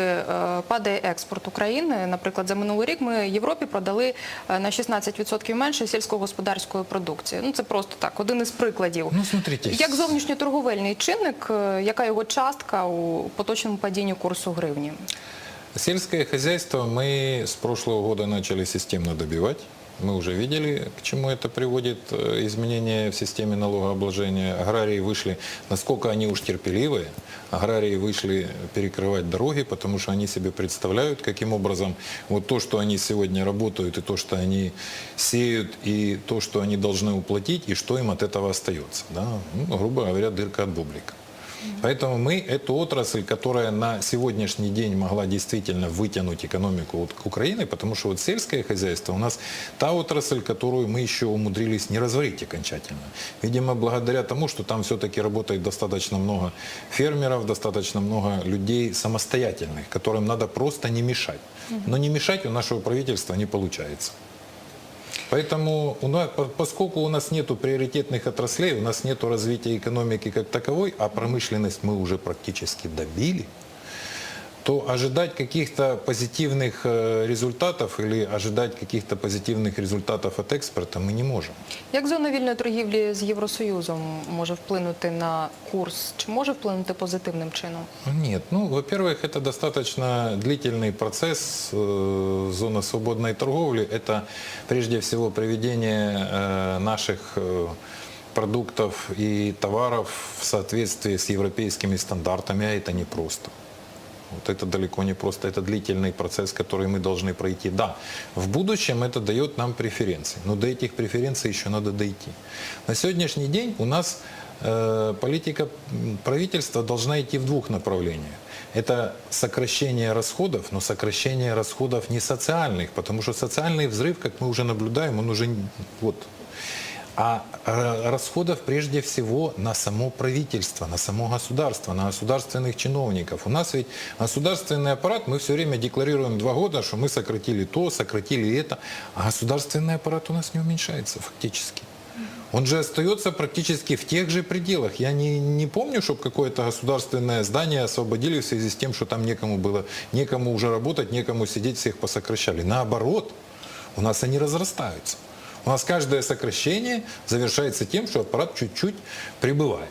е, падає експорт України. Наприклад, за минулий рік ми Європі продали е, на 16% менше сільськогосподарської продукції. Ну це просто так, один із прикладів. Ну, смотрите. Як зовнішньоторговельний чинник, е, яка його частка у поточному падінні курсу гривні? Сельское хозяйство мы с прошлого года начали системно добивать. Мы уже видели, к чему это приводит, э, изменения в системе налогообложения. Аграрии вышли, насколько они уж терпеливые, аграрии вышли перекрывать дороги, потому что они себе представляют, каким образом вот то, что они сегодня работают, и то, что они сеют, и то, что они должны уплатить, и что им от этого остается. Да? Ну, грубо говоря, дырка от бублика. Поэтому мы эту отрасль, которая на сегодняшний день могла действительно вытянуть экономику вот к Украины, потому что вот сельское хозяйство у нас та отрасль, которую мы еще умудрились не разварить окончательно. Видимо, благодаря тому, что там все-таки работает достаточно много фермеров, достаточно много людей самостоятельных, которым надо просто не мешать. Но не мешать у нашего правительства не получается. Поэтому, у нас, по- поскольку у нас нет приоритетных отраслей, у нас нет развития экономики как таковой, а промышленность мы уже практически добили, то ожидать каких-то позитивных э, результатов или ожидать каких-то позитивных результатов от экспорта мы не можем. Як зона вільної торгівлі з Євросоюзом може вплинути на курс? Чи може вплинути позитивним чином? Нет, ну, во-первых, это достаточно длительный процесс. Э, Зона свободной торговли – это прежде всего приведение э, наших э, продуктов и товаров в соответствии с европейскими стандартами, а это непросто. Вот это далеко не просто, это длительный процесс, который мы должны пройти. Да, в будущем это дает нам преференции, но до этих преференций еще надо дойти. На сегодняшний день у нас э, политика м, правительства должна идти в двух направлениях. Это сокращение расходов, но сокращение расходов не социальных, потому что социальный взрыв, как мы уже наблюдаем, он уже не- вот а э, расходов прежде всего на само правительство, на само государство, на государственных чиновников. У нас ведь государственный аппарат, мы все время декларируем два года, что мы сократили то, сократили это, а государственный аппарат у нас не уменьшается фактически. Он же остается практически в тех же пределах. Я не, не помню, чтобы какое-то государственное здание освободили в связи с тем, что там некому было, некому уже работать, некому сидеть, всех посокращали. Наоборот, у нас они разрастаются. У нас каждое сокращение завершается тем, что аппарат чуть-чуть прибывает.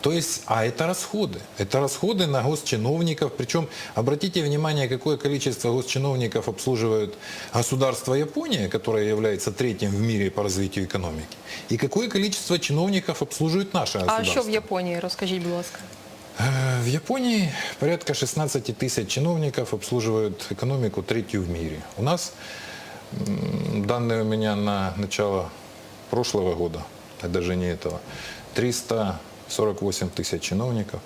То есть, а это расходы. Это расходы на госчиновников. Причем, обратите внимание, какое количество госчиновников обслуживают государство Япония, которое является третьим в мире по развитию экономики, и какое количество чиновников обслуживает наше А государство. що в Японії? Розкажіть, будь ласка. Э, В Японии порядка 16 тысяч чиновников обслуживают экономику третью в мире. У нас, м, данные у меня на начало прошлого года, а даже не этого, 348 тысяч чиновников.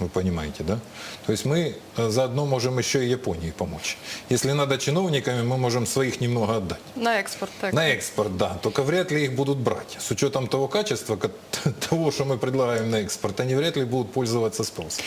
Вы понимаете, да? То есть мы э, заодно можем еще и Японии помочь. Если надо чиновниками, мы можем своих немного отдать. На експорт, так. На экспорт, да. Только вряд ли их будут брать. С учетом того качества, ко- того, что мы предлагаем на экспорт, они вряд ли будут пользоваться спросом.